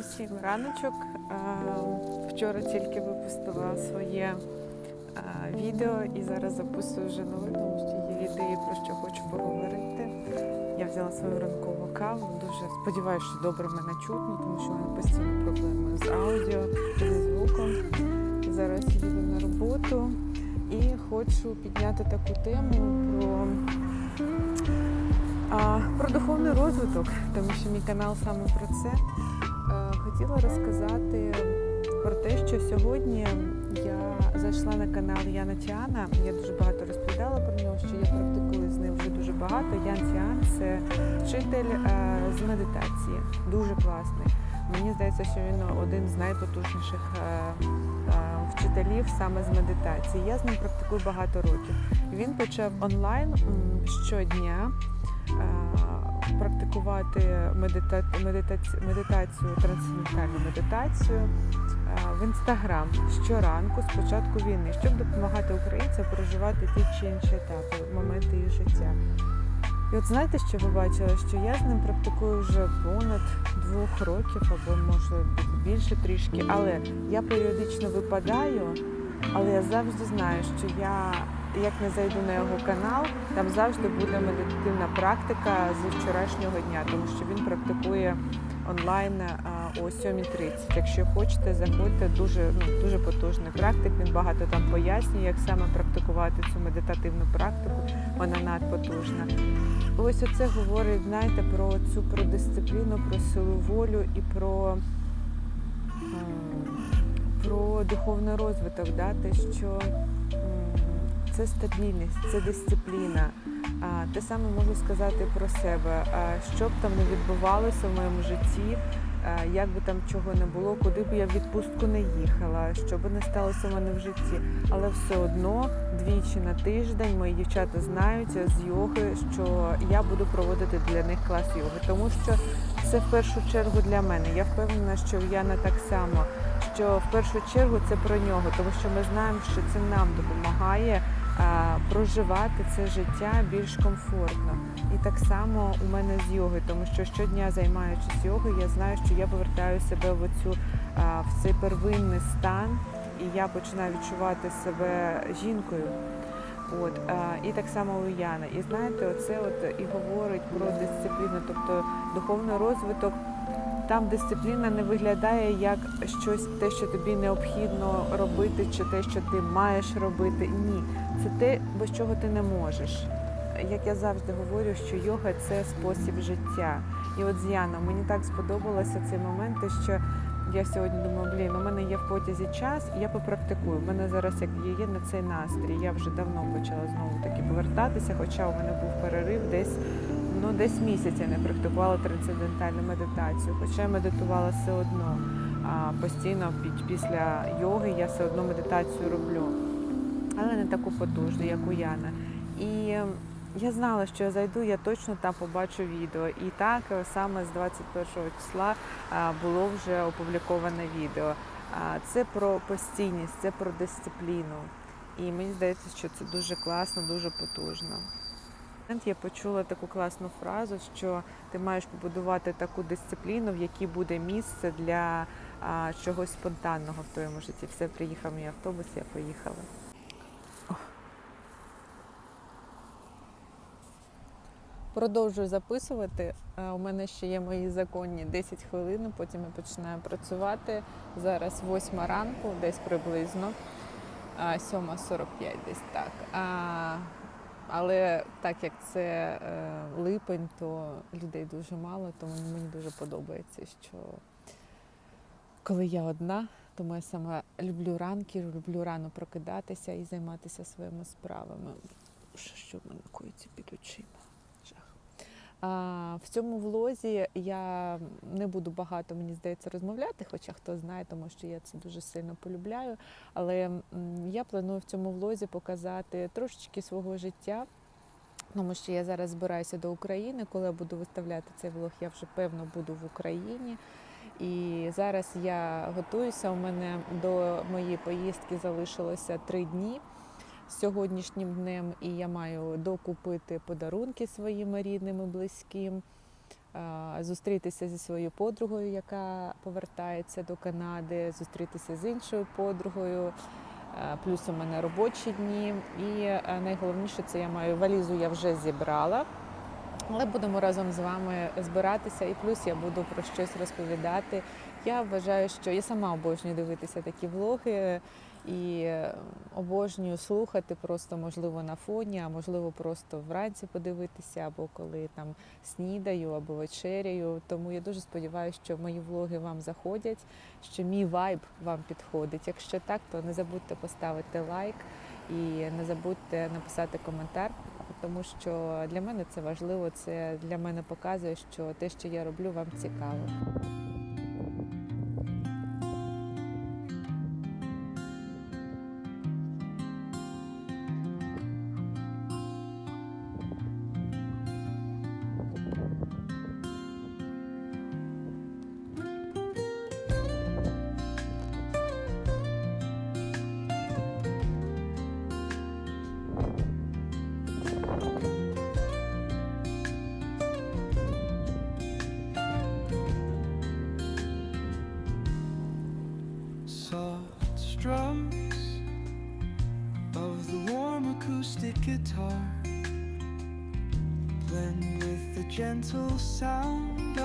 Усім раночок. Е, Вчора тільки випустила своє е, відео і зараз записую вже нове, тому що є ідеї, про що хочу поговорити. Я взяла свою ранкову каву. Дуже сподіваюся, що добре мене чутно, тому що в мене постійно проблеми з аудіо, зі звуком. Зараз їду на роботу і хочу підняти таку тему про, про духовний розвиток, тому що мій канал саме про це. Хотіла розказати про те, що сьогодні я зайшла на канал Яна Тіана. Я дуже багато розповідала про нього, що я практикую з ним вже дуже багато. Ян Тіан це вчитель е, з медитації, дуже класний. Мені здається, що він один з найпотужніших е, е, вчителів саме з медитації. Я з ним практикую багато років. Він почав онлайн щодня практикувати медита... медитацію, медитацію, трансцендентальну медитацію е, в інстаграм щоранку з початку війни, щоб допомагати українцям проживати ті чи інші етапи, моменти їх життя. І от знаєте, що ви бачили, що я з ним практикую вже понад двох років, або може більше трішки, але я періодично випадаю, але я завжди знаю, що я як не зайду на його канал, там завжди буде медитативна практика з вчорашнього дня, тому що він практикує онлайн о 7.30. Якщо хочете, заходьте. Дуже ну, дуже потужний практик. Він багато там пояснює, як саме практикувати цю медитативну практику. Вона надпотужна. Ось оце говорить, знаєте, про цю про дисципліну, про силу волю і про, про духовний розвиток, да? те, що це стабільність, це дисципліна. Те саме можу сказати про себе. Що б там не відбувалося в моєму житті, як би там чого не було, куди б я в відпустку не їхала, що би не сталося в мене в житті. Але все одно двічі на тиждень мої дівчата знають з йоги, що я буду проводити для них клас йоги, тому що це в першу чергу для мене. Я впевнена, що Яна так само. Що в першу чергу це про нього, тому що ми знаємо, що це нам допомагає проживати це життя більш комфортно. І так само у мене з йоги, тому що щодня займаючись йогою, я знаю, що я повертаю себе в оцю в цей первинний стан, і я починаю відчувати себе жінкою. От і так само у Яна. І знаєте, оце от і говорить про дисципліну, тобто духовний розвиток. Там дисципліна не виглядає як щось, те, що тобі необхідно робити, чи те, що ти маєш робити. Ні, це те, без чого ти не можеш. Як я завжди говорю, що йога це спосіб життя. І от з Яном мені так сподобалося цей момент, що я сьогодні думаю, блін, у мене є в потязі час, і я попрактикую. У мене зараз як є на цей настрій. Я вже давно почала знову таки повертатися, хоча у мене був перерив десь ну десь місяць я не практикувала трансцендентальну медитацію, хоча я медитувала все одно. А постійно після йоги я все одно медитацію роблю, але не таку потужну, як у Яна. І я знала, що я зайду, я точно там побачу відео. І так саме з 21 числа було вже опубліковане відео. Це про постійність, це про дисципліну. І мені здається, що це дуже класно, дуже потужно. Я почула таку класну фразу, що ти маєш побудувати таку дисципліну, в якій буде місце для а, чогось спонтанного в твоєму житті. Все, приїхав мій автобус, я поїхала. Продовжую записувати. Е, У мене ще є мої законні 10 хвилин, потім я починаю працювати. Зараз 8 ранку, десь приблизно, а, 7.45 десь так. Але так як це е, липень, то людей дуже мало, тому мені дуже подобається, що коли я одна, тому я саме люблю ранки, люблю рано прокидатися і займатися своїми справами. Що в мене коїться під очима? В цьому влозі я не буду багато, мені здається, розмовляти, хоча хто знає, тому що я це дуже сильно полюбляю. Але я планую в цьому влозі показати трошечки свого життя. Тому що я зараз збираюся до України. Коли я буду виставляти цей влог, я вже певно буду в Україні. І зараз я готуюся. У мене до моєї поїздки залишилося три дні сьогоднішнім днем, і я маю докупити подарунки своїм рідним і близьким. зустрітися зі своєю подругою, яка повертається до Канади, зустрітися з іншою подругою. Плюс у мене робочі дні. І найголовніше це я маю валізу, я вже зібрала. Але будемо разом з вами збиратися, і плюс я буду про щось розповідати. Я вважаю, що я сама обожнюю дивитися такі влоги і е, обожнюю слухати просто, можливо, на фоні, а можливо, просто вранці подивитися, або коли там снідаю, або вечеряю. Тому я дуже сподіваюся, що мої влоги вам заходять, що мій вайб вам підходить. Якщо так, то не забудьте поставити лайк і не забудьте написати коментар тому що для мене це важливо. Це для мене показує, що те, що я роблю, вам цікаво. Strums of the warm acoustic guitar. Blend with the gentle sound